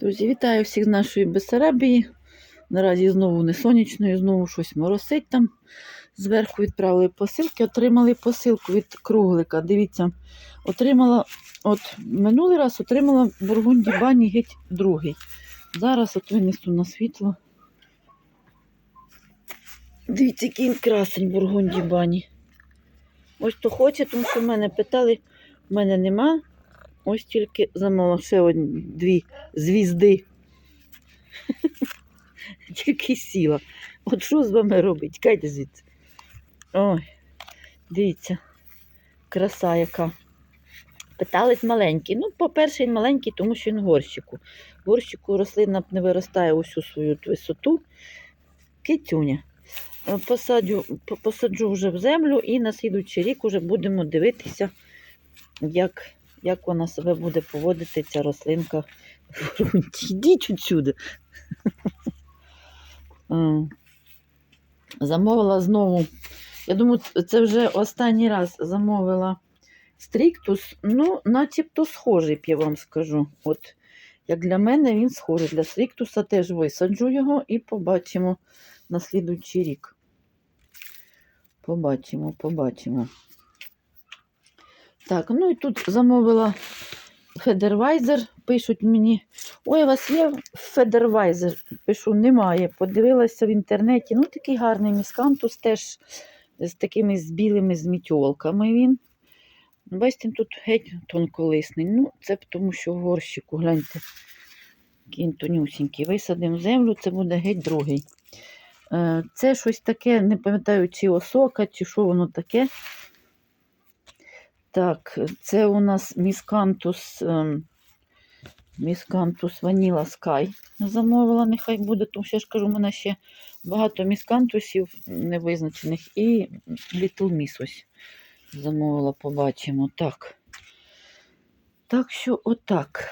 Друзі, вітаю всіх з нашої Бессарабії. Наразі знову не сонячною, знову щось моросить там. Зверху відправили посилки, отримали посилку від круглика. Дивіться, отримала, от минулий раз отримала бургунді бані геть другий. Зараз от винесу на світло. Дивіться, який красень бургунді бані. Ось хто хоче, тому що в мене питали, в мене нема. Ось тільки замовила ще дві звізди. Тільки сіла. От що з вами робить? Кайте звідси. Ой, дивіться, краса яка. Питались маленький. Ну, по-перше, він маленький, тому що він горщику. Горщику рослина не виростає усю свою висоту. Китюня. Е, Посаджу, посаджу вже в землю і на слідуючий рік вже будемо дивитися, як, як вона себе буде поводити, ця рослинка в ґрунті. Йдіть отсюди. Замовила знову. Я думаю, це вже останній раз замовила стріктус. Ну, начебто схожий, я вам скажу. От, як для мене, він схожий. Для стріктуса теж висаджу його і побачимо на слідуючий рік. Побачимо, побачимо. Так, ну і тут замовила Федервайзер. Пишуть мені, ой, у вас є Федервайзер? Пишу, немає. Подивилася в інтернеті. Ну, такий гарний міскантус теж з такими з білими змітьолками він. Бачите, тут геть тонколисний. Ну, це тому, що горщику, гляньте, він тонюсінький. Висадимо в землю, це буде геть другий. Е, Це щось таке, не пам'ятаю, чи осока, чи що воно таке. Так, це у нас міскантус, ем, міскантус Ваніла Скай замовила, нехай буде, тому що я ж кажу, у мене ще багато міскантусів невизначених і Little Miss ось замовила, побачимо. Так. Так що отак,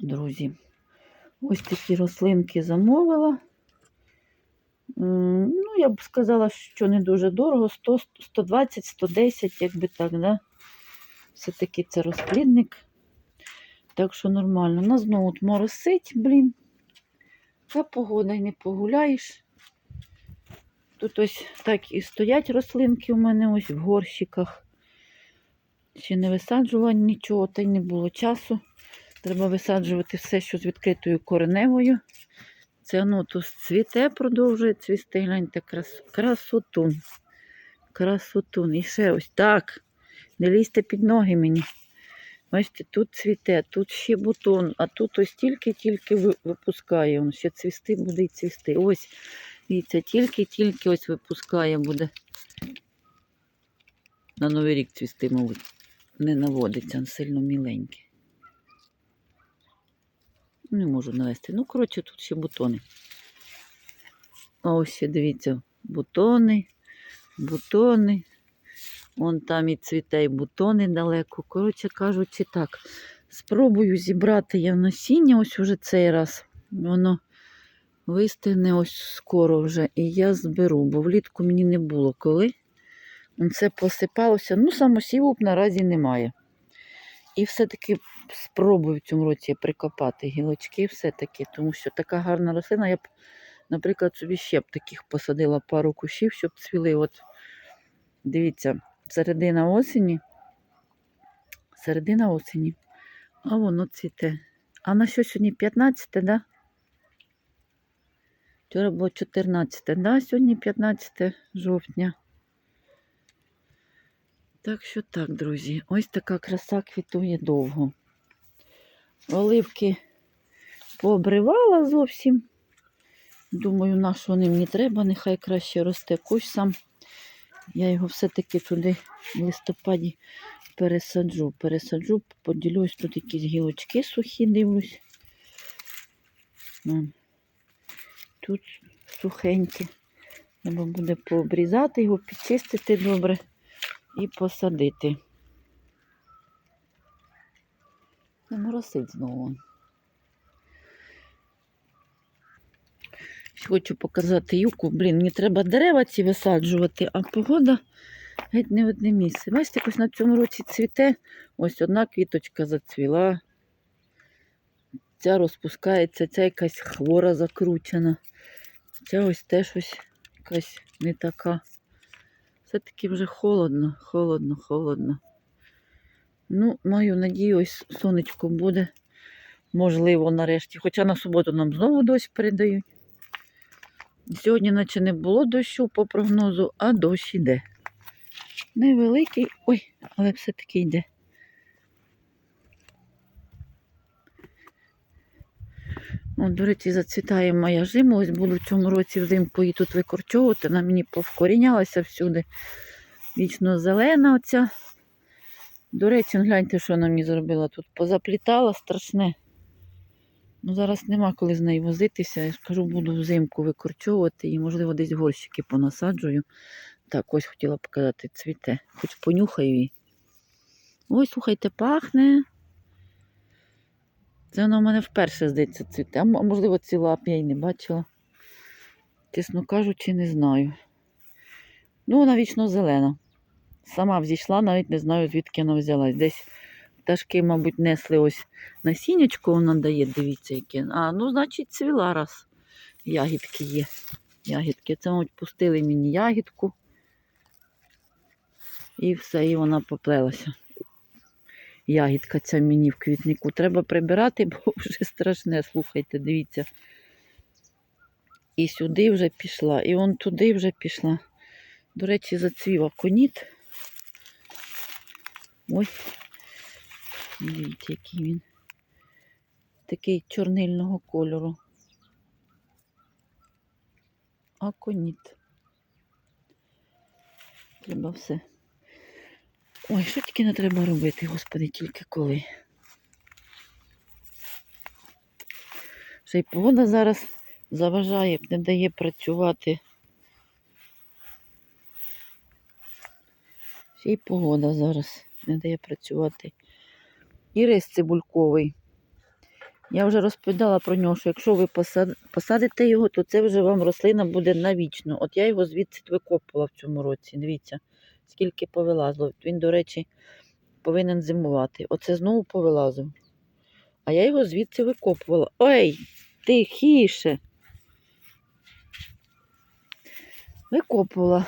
друзі. Ось такі рослинки замовила. Ну, я б сказала, що не дуже дорого, 100, 120, 110, якби так, да? Все-таки це розплідник. Так що нормально. У нас знову моросить, блін. Та погода й не погуляєш. Тут ось так і стоять рослинки у мене ось в горщиках. Ще не висаджувала нічого, та й не було часу. Треба висаджувати все, що з відкритою кореневою. Воно тут цвіте, продовжує цвісти. Гляньте, крас... красотун. Красотун. І ще ось так. Не лізьте під ноги мені. Бачите, тут цвіте, тут ще бутон, а тут ось тільки-тільки випускає. Он ще цвісти буде і цвісти. Ось, дивіться, тільки-тільки ось випускає буде. На Новий рік цвісти, мабуть. Не наводиться, він сильно міленький. Не можу навести. Ну, коротше, тут ще бутони. Ось ще дивіться, бутони, бутони. Вон там і цвіте, бутони далеко. Коротше кажучи, так. Спробую зібрати я насіння ось уже цей раз. Воно вистигне ось скоро вже. І я зберу, бо влітку мені не було коли. Це посипалося. Ну, самосіву наразі немає. І все-таки спробую в цьому році прикопати гілочки, все-таки, тому що така гарна рослина. Я б, наприклад, собі ще б таких посадила пару кущів, щоб цвіли. От дивіться, середина осені. Середина осені. А воно цвіте. А на що сьогодні 15, да? Вчора було 14, да? Сьогодні 15 жовтня. Так що так, друзі, ось така краса квітує довго. Оливки пообривала зовсім. Думаю, на вони мені треба, нехай краще росте кущ сам. Я його все-таки туди в листопаді пересаджу. Пересаджу, поділюсь, тут якісь гілочки сухі, дивлюсь. Тут сухенькі. Треба буде пообрізати його, підчистити добре і посадити. Не моросить знову. Хочу показати юку. Блін, мені треба дерева ці висаджувати, а погода геть не одне місце. Бачите, якось на цьому році цвіте. Ось одна квіточка зацвіла. Ця розпускається, ця якась хвора закручена. Ця ось теж ось якась не така. Все-таки вже холодно, холодно, холодно. Ну, маю надію, ось сонечко буде. Можливо, нарешті. Хоча на суботу нам знову дощ передають. Сьогодні, наче не було дощу по прогнозу, а дощ іде. Невеликий, ой, але все-таки йде. О, до речі, зацвітає моя жима. Ось буду в цьому році взимку її тут викорчовувати. Вона мені повкорінялася всюди. Вічно зелена оця. До речі, гляньте, що вона мені зробила тут. Позаплітала страшне. Ну, зараз нема коли з нею возитися. Я скажу, буду взимку викорчовувати і, можливо, десь горщики понасаджую. Так, ось хотіла показати, цвіте. Хоч понюхаю її. Ой, слухайте, пахне. Це вона в мене вперше, здається, цвіте. А можливо, ціла б я й не бачила. Чесно кажучи, не знаю. Ну, вона вічно зелена. Сама взійшла, навіть не знаю, звідки вона взялась. Десь пташки, мабуть, несли ось насіннячко вона дає, дивіться, яке. А, ну, значить, цвіла раз. Ягідки є. Ягідки. Це, мабуть, пустили мені ягідку. І все, і вона поплелася. Ягідка ця мені в квітнику. Треба прибирати, бо вже страшне, слухайте, дивіться. І сюди вже пішла, і он туди вже пішла. До речі, зацвів аконіт. Ой, дивіться, який він. Такий чорнильного кольору. Аконіт. Треба все. Ой, що тільки не треба робити, господи, тільки коли. Ще й погода зараз заважає, не дає працювати. Ще й погода зараз не дає працювати. І рис цибульковий. Я вже розповідала про нього, що якщо ви посадите його, то це вже вам рослина буде навічно. От я його звідси викопувала в цьому році. Дивіться, скільки повилазило. Він, до речі, повинен зимувати. Оце знову повилазив. А я його звідси викопувала. Ой, тихіше. Викопувала.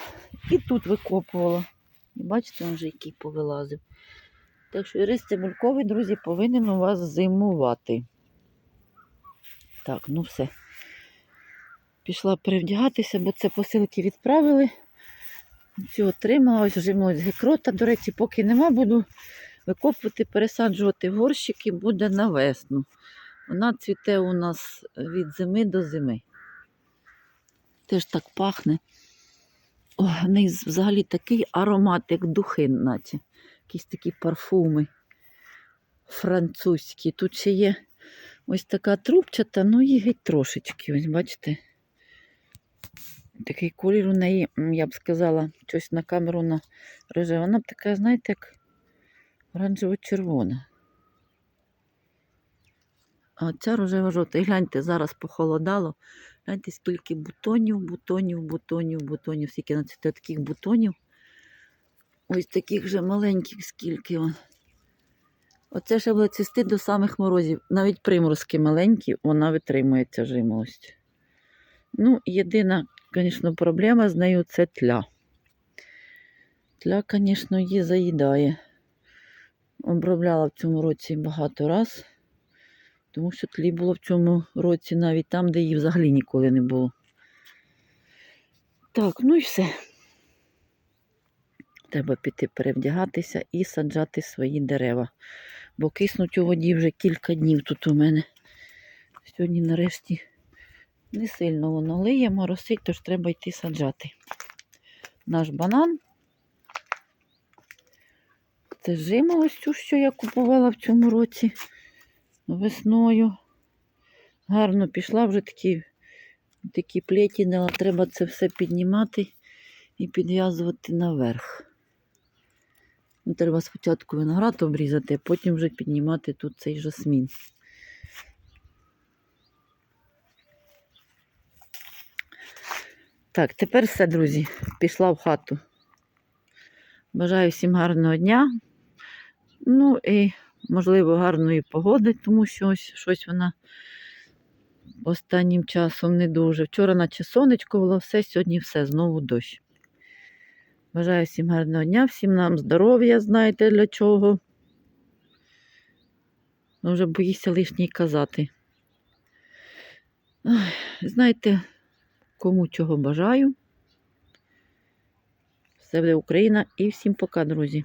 І тут викопувала. І бачите, він вже який повилазив. Так що рис цибульковий, друзі, повинен у вас зимувати. Так, ну все. Пішла перевдягатися, бо це посилки відправили. Цю отримала, ось вже милось гекрота. До речі, поки нема, буду викопувати, пересаджувати горщики, буде на весну. Вона цвіте у нас від зими до зими. Теж так пахне. О, в взагалі такий аромат, як духи, наче. Якісь такі парфуми французькі. Тут ще є ось така трубчата, ну її геть трошечки. Ось бачите. Такий колір у неї, я б сказала, щось на камеру на рожева. Вона б така, знаєте, як оранжево-червона. А ця рожева жовта. І гляньте, зараз похолодало. Гляньте, скільки бутонів, бутонів, бутонів, бутонів, скільки на цвіте таких бутонів. Ось таких же маленьких, скільки. он. Оце ще буде цвісти до самих морозів. Навіть приморозки маленькі, вона витримує ця жимолость. Ну, єдина, звісно, проблема з нею це тля. Тля, звісно, її заїдає. Обробляла в цьому році багато раз, тому що тлі було в цьому році навіть там, де її взагалі ніколи не було. Так, ну і все. Треба піти перевдягатися і саджати свої дерева. Бо киснуть у воді вже кілька днів тут у мене. Сьогодні нарешті не сильно воно лиє, моросить, тож треба йти саджати. Наш банан. Це жима ось цю, що я купувала в цьому році весною. Гарно пішла вже такі, такі плеті, але треба це все піднімати і підв'язувати наверх. Ну, Треба спочатку виноград обрізати, а потім вже піднімати тут цей жасмін. Так, тепер все, друзі. Пішла в хату. Бажаю всім гарного дня. Ну і можливо, гарної погоди, тому що ось щось вона останнім часом не дуже. Вчора наче сонечко було, все, сьогодні все, знову дощ. Бажаю всім гарного дня, всім нам здоров'я, знаєте для чого. Ну, вже боюся лишній казати. Ой, знаєте, кому чого бажаю. Все буде Україна і всім пока, друзі.